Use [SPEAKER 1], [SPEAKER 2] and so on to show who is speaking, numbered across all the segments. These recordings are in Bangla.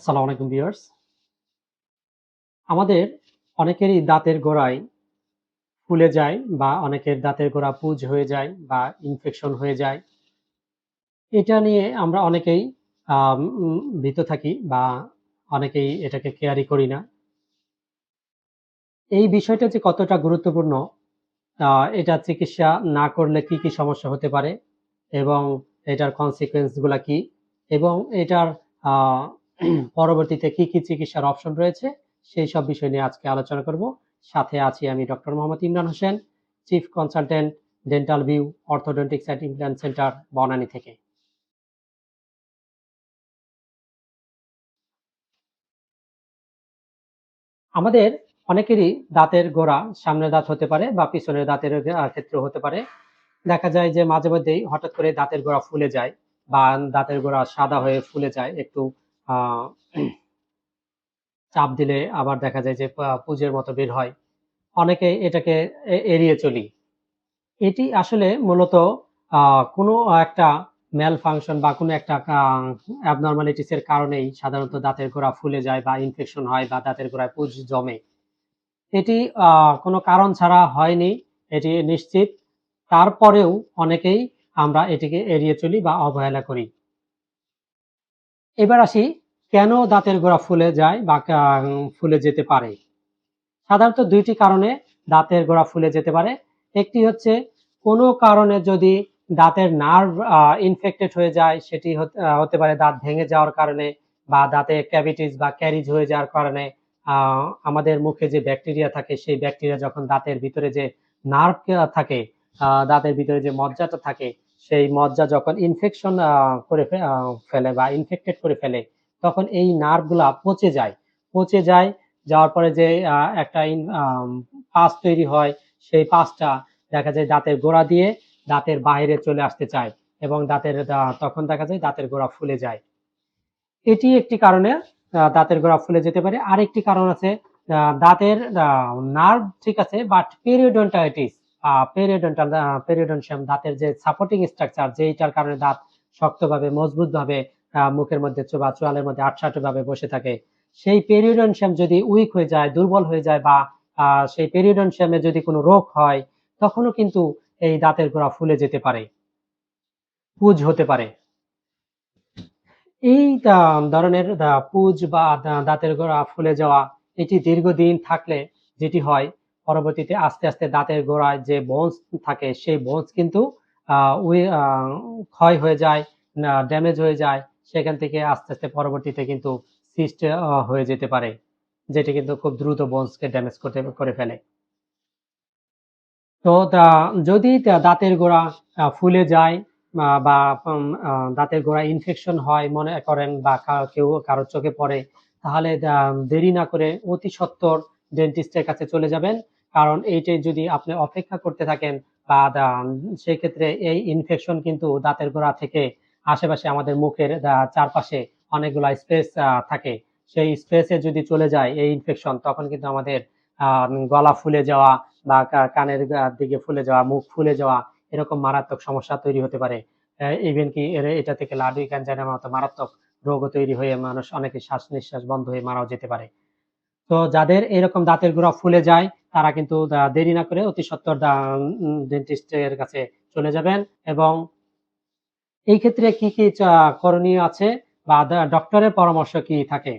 [SPEAKER 1] আসসালামু আলাইকুম ভিউয়ার্স আমাদের অনেকেরই দাঁতের গোড়ায় ফুলে যায় বা অনেকের দাঁতের গোড়া পুজ হয়ে যায় বা ইনফেকশন হয়ে যায়। এটা নিয়ে আমরা অনেকেই ভীত থাকি বা অনেকেই এটাকে কেয়ারই করি না। এই বিষয়টা যে কতটা গুরুত্বপূর্ণ এটা চিকিৎসা না করলে কি কি সমস্যা হতে পারে এবং এটার কনসিকুয়েন্সগুলা কি এবং এটার পরবর্তীতে কি কি চিকিৎসার অপশন রয়েছে সেই সব বিষয় নিয়ে আজকে আলোচনা করব। সাথে আছি আমি doctor Mohammad Imran Hossain chief consultant dental view orthodontics and implant centre Banani থেকে। আমাদের অনেকেরই দাঁতের গোড়া সামনের দাঁত হতে পারে বা পিছনের দাঁতের আহ, ক্ষেত্রেও হতে পারে। দেখা যায় যে মাঝে মধ্যেই হঠাৎ করে দাঁতের গোড়া ফুলে যায় বা দাঁতের গোড়া সাদা হয়ে ফুলে যায় একটু চাপ দিলে আবার দেখা যায় যে পুজের মতো বের হয়। অনেকে এটাকে এড়িয়ে চলি। এটি আসলে মূলত কোনো একটা ম্যাল ফাংশন বা কোনো একটা অ্যাবনর্মালিটিস এর কারণেই সাধারণত দাঁতের গোড়া ফুলে যায় বা ইনফেকশন হয় বা দাঁতের গোড়ায় পুজ জমে। এটি কোনো কারণ ছাড়া হয়নি, এটি নিশ্চিত। তারপরেও অনেকেই আমরা এটিকে এড়িয়ে চলি বা অবহেলা করি। এবার আসি কেন দাঁতের গোড়া ফুলে যায় বা ফুলে যেতে পারে? সাধারণত দুইটি কারণে দাঁতের গোড়া ফুলে যেতে পারে। একটি হচ্ছে, কোনো কারণে যদি দাঁতের নার্ভ ইনফেক্টেড হয়ে যায়, সেটি হতে পারে দাঁত ভেঙে যাওয়ার কারণে বা দাঁতে ক্যাভিটিস বা ক্যারিজ হয়ে যাওয়ার কারণে। আমাদের মুখে যে ব্যাকটেরিয়া থাকে, সেই ব্যাকটেরিয়া যখন দাঁতের ভিতরে যে নার্ভ থাকে দাঁতের ভিতরে যে মজ্জাটা থাকে, সেই মজ্জা যখন ইনফেকশন করে ফেলে বা ইনফেক্টেড করে ফেলে তখন এই নার্ভগুলা পচে যায়। পচে যায়, যাওয়ার পরে যে একটা পাস তৈরি হয়, সেই পাসটা দেখা যায় দাঁতের গোড়া দিয়ে দাঁতের বাইরে চলে আসতে চায় এবং দাঁতের তখন দেখা যায় দাঁতের গোড়া ফুলে যায়। এটি একটি কারণে দাঁতের গোড়া ফুলে যেতে পারে। আরেকটি কারণ আছে দাঁতের নার্ভ ঠিক আছে বাট পেরিওডন্টাইটিস পেরিওডন্টাল পেরিওডন্সিয়াম দাঁতের যে সাপোর্টিং স্ট্রাকচার যেইটার কারণে দাঁত শক্তভাবে, মজবুতভাবে মুখের মধ্যে চো- বা চোয়ালের মধ্যে আটসাটো ভাবে বসে থাকে। সেই পেরিওডন্সিয়াম যদি উইক হয়ে যায়, দুর্বল হয়ে যায় বা সেই পেরিওডন্সিয়ামে যদি কোনো রোগ হয়, তখনও কিন্তু এই দাঁতের গোড়া ফুলে যেতে পারে। পুজ হতে পারে। এই ধরনের পুজ বা দাঁতের গোড়া ফুলে যাওয়া এটি দীর্ঘদিন থাকলে যেটি হয়, পরবর্তীতে আস্তে আস্তে দাঁতের গোড়ায় যে বোনস থাকে, সেই বোনস কিন্তু ক্ষয় হয়ে যায় ড্যামেজ হয়ে যায় সেখান থেকে আস্তে আস্তে পরবর্তীতে কিন্তু সিস্ট হয়ে যেতে পারে, যেটি কিন্তু খুব দ্রুত বোনসকে ড্যামেজ করতে করে ফেলে। তো যদি দাঁতের গোড়া ফুলে যায়, বা দাঁতের গোড়া ইনফেকশন হয়, মনে করেন, বা কেউ কারোর চোখে পড়ে, তাহলে দেরি না করে অতি সত্বর ডেন্টিস্টের কাছে চলে যাবেন। কারণ এইটাই যদি আপনি অপেক্ষা করতে থাকেন, বা সেক্ষেত্রে এই ইনফেকশন কিন্তু দাঁতের গোড়া থেকে আশেপাশে আমাদের মুখের চারপাশে অনেকগুলা স্পেস থাকে। সেই স্পেসে যদি চলে যায় এই ইনফেকশন তখন কিন্তু আমাদের গলা ফুলে যাওয়া বা কানের দিকে ফুলে যাওয়া, মুখ ফুলে যাওয়া এরকম মারাত্মক সমস্যা তৈরি হতে পারে। ইভেন কি এটা থেকে লাডুই ক্যান্সারের মতো মারাত্মক রোগও তৈরি হয়ে মানুষ অনেকে শ্বাস নিঃশ্বাস বন্ধ হয়ে মারাও যেতে পারে। তো যাদের এরকম দাঁতের গোড়া ফুলে যায়, তারা কিন্তু দেরি না করে অতি সত্বর ডেন্টিস্টের কাছে চলে যাবেন এবং এই ক্ষেত্রে কি কি করণীয় আছে বা ডক্টরের পরামর্শ কি থাকে?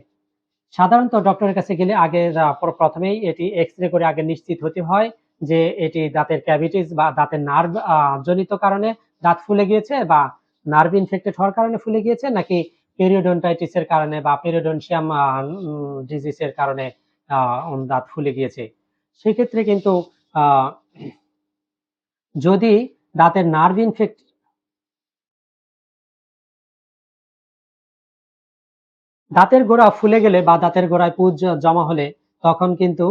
[SPEAKER 1] সাধারণত ডক্টরের কাছে গেলে আগে প্রথমেই এটি এক্স রে করে আগে নিশ্চিত হতে হয় যে এটি দাঁতের ক্যাভিটিস বা দাঁতের নার্ভ জনিত কারণে দাঁত ফুলে গিয়েছে বা নার্ভ ইনফেক্টেড হওয়ার কারণে ফুলে গিয়েছে নাকি পেরিওডন্টাইটিস এর কারণে বা পেরিওডন্সিয়াম ডিজিজ এর কারণে দাঁত ফুলে গিয়েছে। সেক্ষেত্রে কিন্তু যদি দাঁতের নার্ভ ইনফেক্ট দাঁতের গোড়া ফুলে গেলে বা দাঁতের গোড়ায় পুজ জমা হলে তখন কিন্তু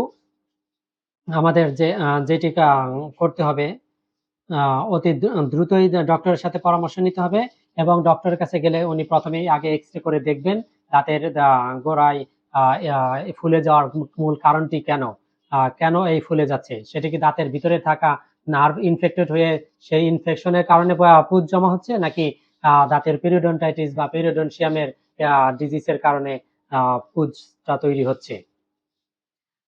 [SPEAKER 1] আমাদের যে যেটি করতে হবে অতি দ্রুতই ডক্টরের সাথে পরামর্শ নিতে হবে এবং ডক্টরের কাছে গেলে উনি প্রথমেই আগে এক্স রে করে দেখবেন দাঁতের গোড়ায় ফুলে যাওয়ার মূল কারণটি কেন কেন এই ফুলে যাচ্ছে, সেটি কি দাঁতের ভিতরে থাকা নার্ভ ইনফেক্টেড হয়ে সেই ইনফেকশনের কারণে পুজ জমা হচ্ছে নাকি দাঁতের পেরিওডন্টাইটিস বা পেরিওডন্সিয়ামের ডিজিজের কারণে পুজটা তৈরি হচ্ছে।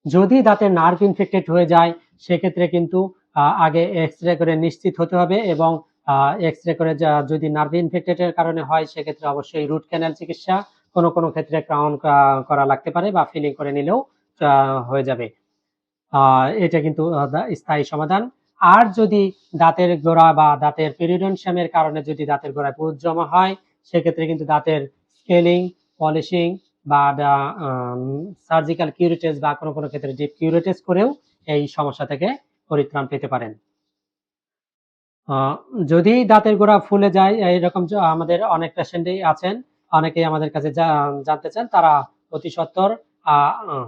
[SPEAKER 1] যদি দাঁতের নার্ভ ইনফেক্টেড হয়ে যায়, সেক্ষেত্রে কিন্তু আগে এক্স রে করে নিশ্চিত হতে হবে এবং এক্স রে করে যদি নার্ভ ইনফেক্টেডের কারণে হয়, সেক্ষেত্রে অবশ্যই রুট ক্যানাল চিকিৎসা কোনো কোনো ক্ষেত্রে ক্রাউন করা লাগতে পারে বা ফিলিং করে নিলেও হয়ে যাবে। এটা কিন্তু স্থায়ী সমাধান। আর যদি দাঁতের গোড়া বা দাঁতের পেরিডনশিয়ামের কারণে যদি দাঁতের গোড়ায় পুজ জমা হয়, সেক্ষেত্রে কিন্তু দাঁতের স্কেলিং পলিশিং বা সার্জিক্যাল কিউরিটেস বা কোনো কোনো ক্ষেত্রে ডিপ কিউরিটেস করেও এই সমস্যা থেকে পরিত্রাণ পেতে পারেন। যদি দাঁতের গোড়া ফুলে যায় এইরকম আমাদের অনেক পেশেন্টই আছেন অনেকেই আমাদের কাছে জানতে চান তারা অতি আহ,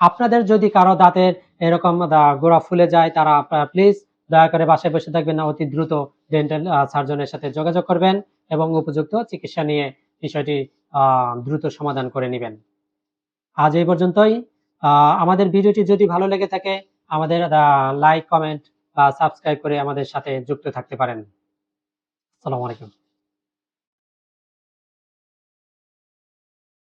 [SPEAKER 1] আপনাদের যদি কারও দাঁতের এরকম গোড়া ফুলে যায় তারা প্লিজ দয়া করে বাসায় বসে থাকবেন না অতি দ্রুত ডেন্টাল সার্জনের সাথে যোগাযোগ করবেন। এবং উপযুক্ত চিকিৎসা নিয়ে বিষয়টি দ্রুত সমাধান করে নেবেন। আজ এই পর্যন্তই। আমাদের ভিডিওটি যদি ভালো লেগে থাকে, আমাদের লাইক, কমেন্ট বা সাবস্ক্রাইব করে আমাদের সাথে যুক্ত থাকতে পারেন। আসসালামু আলাইকুম।